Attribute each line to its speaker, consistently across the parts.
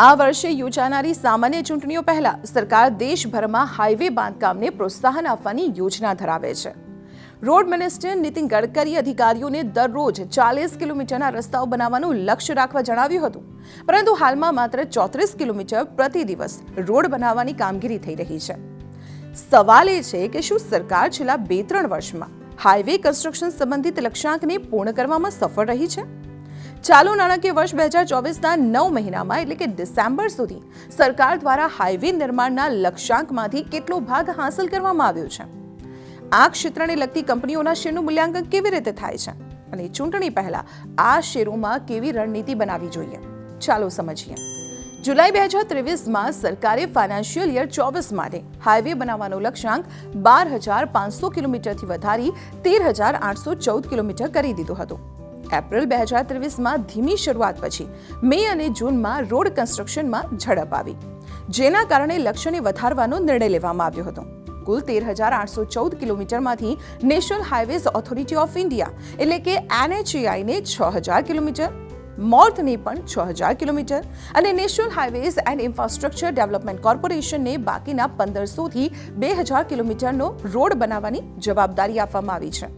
Speaker 1: આ વર્ષે યોજાનારી સામાન્ય ચૂંટણીઓ પહેલા સરકાર દેશભરમાં હાઈવે બાંધકામને પ્રોત્સાહન આપવાની યોજના ધરાવે છે. રોડ મિનિસ્ટર નીતિન ગડકરી અધિકારીઓને દરરોજ ચાલીસ કિલોમીટરના રસ્તાઓ બનાવવાનું લક્ષ્ય રાખવા જણાવ્યું હતું. પરંતુ હાલમાં માત્ર ચોત્રીસ કિલોમીટર પ્રતિ દિવસ રોડ બનાવવાની કામગીરી થઈ રહી છે. સવાલ એ છે કે શું સરકાર છેલ્લા બે ત્રણ વર્ષમાં હાઈવે કન્સ્ટ્રક્શન સંબંધિત લક્ષ્યાંકને પૂર્ણ કરવામાં સફળ રહી છે? ચાલુ નાણાકીય વર્ષ બે હજાર ચોવીસના નવ મહિનામાં એટલે કે ડિસેમ્બર સુધી સરકાર દ્વારા હાઈવે નિર્માણના લક્ષ્યાંકમાંથી કેટલો ભાગ હાંસલ કરવામાં આવ્યો છે? આ ક્ષેત્રને લગતી કંપનીઓના શેરનું મૂલ્યાંકન કેવી રીતે થાય છે? અને ચૂંટણી પહેલા આ શેરોમાં કેવી રણનીતિ બનાવવી જોઈએ? ચાલો સમજીએ. જુલાઈ બે હજાર ત્રેવીસમાં સરકારે ફાઇનાન્શિયલ યર ચોવીસ માટે હાઈવે બનાવવાનો લક્ષ્યાંક બાર હજાર પાંચસો કિલોમીટરથી વધારી તેર હજાર આઠસો ચૌદ કિલોમીટર કરી દીધો હતો. એપ્રિલ બે હજાર ત્રેવીસમાં ધીમી શરૂઆત પછી મે અને જૂનમાં રોડ કન્સ્ટ્રક્શનમાં ઝડપ આવી, જેના કારણે લક્ષ્યને વધારવાનો નિર્ણય લેવામાં આવ્યો હતો. કુલ તેર હજાર આઠસો ચૌદ કિલોમીટરમાંથી national highways authority of India, એટલે કે એનએચએઆઈને છ હજાર કિલોમીટર, મોર્થને પણ છ હજાર કિલોમીટર અને national highways and infrastructure development કોર્પોરેશનને બાકીના પંદરસોથી બે હજાર કિલોમીટરનો રોડ બનાવવાની જવાબદારી આપવામાં આવી છે.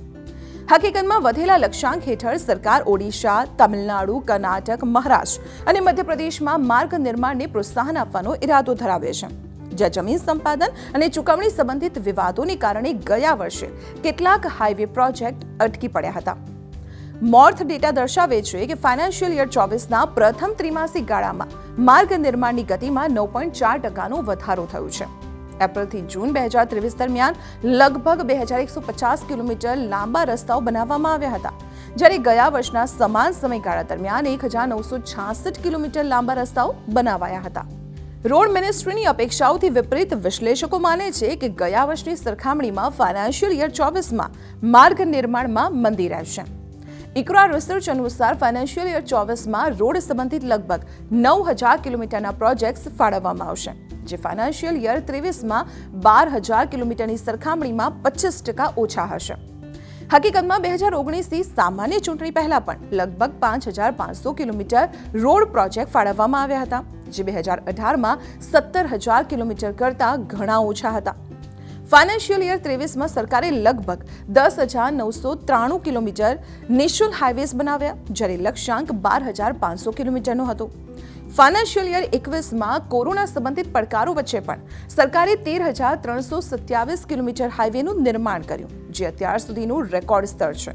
Speaker 1: હકીકતમાં વધેલા લક્ષ્યાંક હેઠળ સરકાર ઓડિશા, તમિલનાડુ, કર્ણાટક, મહારાષ્ટ્ર અને મધ્યપ્રદેશમાં માર્ગ નિર્માણને પ્રોત્સાહન આપવાનો ઈરાદો ધરાવે છે. જ્યાં જમીન સંપાદન અને ચૂકવણી સંબંધિત વિવાદોને કારણે ગયા વર્ષે કેટલાક હાઈવે પ્રોજેક્ટ અટકી પડ્યા હતા. મોર્થ ડેટા દર્શાવે છે કે ફાઇનાન્શિયલ યર ચોવીસના પ્રથમ ત્રિમાસિક ગાળામાં માર્ગ નિર્માણની ગતિમાં નવ પોઈન્ટ ચાર ટકાનો વધારો થયો છે. એપ્રિલથી જૂન બે હજાર ત્રેવીસ દરમિયાન લગભગ બે હજાર એકસો પચાસ કિલોમીટર લાંબા રસ્તાઓ બનાવવામાં આવ્યા હતા. જ્યારે ગયા વર્ષના સમાન સમયગાળા દરમિયાન એક હજાર નવસો છાસઠ કિલોમીટર લાંબા રસ્તાઓ બનાવાયા હતા. રોડ મિનિસ્ટ્રીની અપેક્ષાઓથી વિપરીત વિશ્લેષકો માને છે કે ગયા વર્ષની સરખામણીમાં ફાઇનાન્શિયલ યર ચોવીસમાં માર્ગ નિર્માણમાં મંદી રહેશે. ઇકરા રિસર્ચ અનુસાર ફાઇનાન્શિયલ યર ચોવીસમાં રોડ સંબંધિત લગભગ નવ હજાર કિલોમીટરના પ્રોજેક્ટ્સ ફાળવવામાં આવશે. જે ફાઇનાન્શિયલ યર ત્રેવીસમાં બાર હજાર કિલોમીટરની સરખામણીમાં પચીસ ટકા ઓછા હશે. હકીકતમાં બે હજાર ઓગણીસથી સામાન્ય ચૂંટણી પહેલા પણ લગભગ પાંચ હજાર પાંચસો કિલોમીટર રોડ પ્રોજેક્ટ ફાળવવામાં આવ્યા હતા, જે બે હજાર અઢારમાં સત્તર હજાર કિલોમીટર કરતાં ઘણા ઓછા હતા. ફાઇનાન્શિયલ યર ત્રેવીસમાં સરકારે લગભગ દસ હજાર નવસો ત્રાણું કિલોમીટર નેશનલ હાઇવેઝ બનાવ્યા, જ્યારે લક્ષ્યાંક બાર હજાર પાંચસો કિલોમીટરનો હતો. ફાઇનાન્શિયલ યર એકવીસમાં કોરોના સંબંધિત પડકારો વચ્ચે પણ સરકારે તેર હજાર ત્રણસો સત્યાવીસ કિલોમીટર હાઇવેનું નિર્માણ કર્યું, જે અત્યાર સુધીનું રેકોર્ડ સ્તર છે.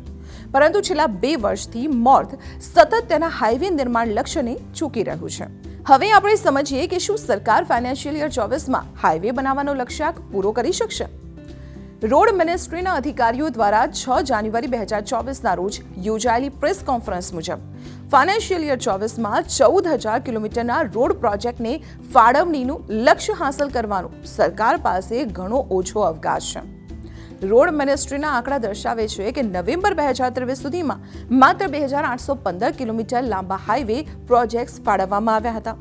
Speaker 1: પરંતુ છેલ્લા બે વર્ષથી મોર્થ સતત તેના હાઈવે નિર્માણ લક્ષ્યને ચૂકી રહ્યું છે. હવે આપણે સમજીએ કે શું સરકાર ફાઇનાન્શિયલ યર ચોવીસમાં હાઈવે બનાવવાનો લક્ષ્યાંક પૂરો કરી શકશે. રોડ મિનિસ્ટ્રીના અધિકારીઓ દ્વારા છ જાન્યુઆરી બે હજાર ચોવીસના રોજ યોજાયેલી પ્રેસ કોન્ફરન્સ મુજબ ફાઇનાન્શિયલ યર ચોવીસમાં ચૌદ હજાર કિલોમીટરના રોડ પ્રોજેક્ટને ફાળવણીનું લક્ષ્ય હાંસલ કરવાનું સરકાર પાસે ઘણો ઓછો અવકાશ છે. રોડ મિનિસ્ટ્રીના આંકડા દર્શાવે છે કે નવેમ્બર બે હજાર ત્રેવીસ સુધીમાં માત્ર બે હજાર આઠસો પંદર કિલોમીટર લાંબા હાઈવે પ્રોજેક્ટ્સ ફાળવવામાં આવ્યા હતા.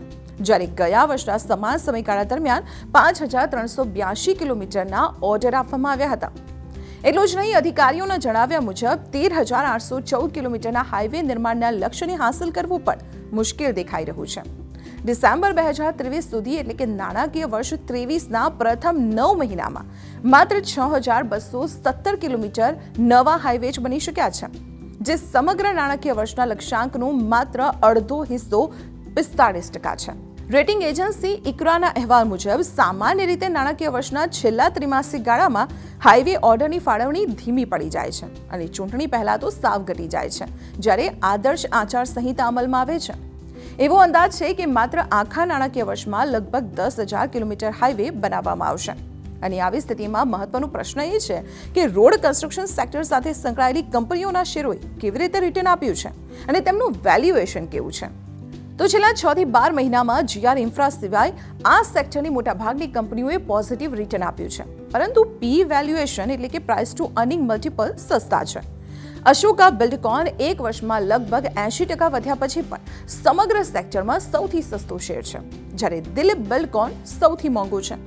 Speaker 1: જ્યારે ગયા વર્ષના સમાન સમયગાળા દરમિયાન પાંચ હજાર ત્રણસો બ્યાસી કિલોમીટરના ઓર્ડર આપવામાં આવ્યા હતા. એટલું જ નહીં, અધિકારીઓના જણાવ્યા મુજબ તેર હજાર આઠસો ચૌદ કિલોમીટરના હાઈવે નિર્માણના લક્ષ્યને હાંસલ કરવું પણ મુશ્કેલ દેખાઈ રહ્યું છે. ડિસેમ્બર બે હજાર ત્રેવીસ સુધી, એટલે કે નાણાકીય વર્ષ ત્રેવીસના પ્રથમ નવ મહિનામાં, માત્ર છ હજાર બસો સત્તર કિલોમીટર નવા હાઈવેજ બની શક્યા છે, જે સમગ્ર નાણાકીય વર્ષના લક્ષ્યાંકનું માત્ર અડધો હિસ્સો પિસ્તાળીસ ટકા છે. રેટિંગ એજન્સી ઇકરાના અહેવાલ મુજબ, સામાન્ય રીતે નાણાકીય વર્ષના છેલ્લા ત્રિમાસિક ગાળામાં હાઈવે ઓર્ડરની ફાળવણી ધીમી પડી જાય છે અને ચૂંટણી પહેલા તો સાવ ઘટી જાય છે, જ્યારે આદર્શ આચાર સંહિતા અમલમાં આવે છે. એવો અંદાજ છે કે માત્ર આખા નાણાકીય વર્ષમાં લગભગ દસ હજાર કિલોમીટર હાઈવે બનાવવામાં આવશે. અને આવી સ્થિતિમાં મહત્વનો પ્રશ્ન એ છે કે રોડ કન્સ્ટ્રક્શન સેક્ટર સાથે સંકળાયેલી કંપનીઓના શેરોએ કેવી રીતે રિટર્ન આપ્યું છે અને તેમનું વેલ્યુએશન કેવું છે? તો છેલ્લા છ થી બાર મહિનામાં જીઆર ઇન્ફ્રા સિવાય આ સેક્ટરની મોટાભાગની કંપનીઓએ પોઝિટિવ રિટર્ન આપ્યું છે. પરંતુ પી વેલ્યુએશન એટલે કે પ્રાઇસ ટુ અર્નિંગ મલ્ટિપલ સસ્તા છે. અશોકા બિલ્ડકોન એક વર્ષમાં લગભગ એંશી ટકા વધ્યા પછી પણ સમગ્ર સેક્ટરમાં સૌથી સસ્તો શેર છે, જ્યારે દિલીપ બિલ્ડકોન સૌથી મોંઘું છે.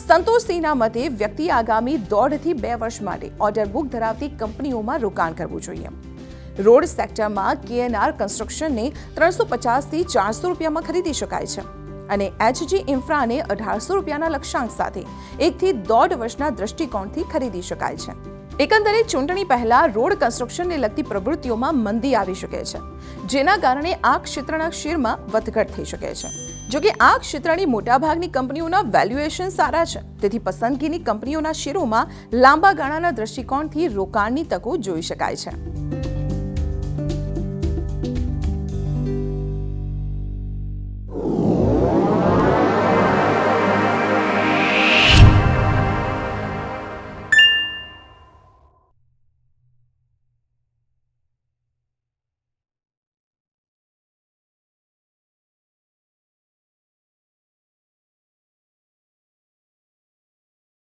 Speaker 1: સંતોષસિંહના મતે વ્યક્તિ આગામી દોઢથી બે વર્ષ માટે ઓર્ડર બુક ધરાવતી કંપનીઓમાં રોકાણ કરવું જોઈએ. રોડ સેક્ટરમાં કેએનઆર કન્સ્ટ્રક્શનને ત્રણસો પચાસથી ચારસો રૂપિયામાં ખરીદી શકાય છે અને એચજી ઇન્ફ્રાને અઢારસો રૂપિયાના લક્ષ્યાંક સાથે એકથી દોઢ વર્ષના દૃષ્ટિકોણથી ખરીદી શકાય છે. એકંદરે ચૂંટણી પહેલા રોડ કન્સ્ટ્રક્શનને લગતી પ્રવૃત્તિઓમાં મંદી આવી શકે છે, જેના કારણે આ ક્ષેત્રના શેરમાં વધઘટ થઈ શકે છે. જોકે આ ક્ષેત્રની મોટાભાગની કંપનીઓના વેલ્યુએશન સારા છે, તેથી પસંદગીની કંપનીઓના શેરોમાં લાંબા ગાળાના દૃષ્ટિકોણથી રોકાણની તકો જોઈ શકાય છે.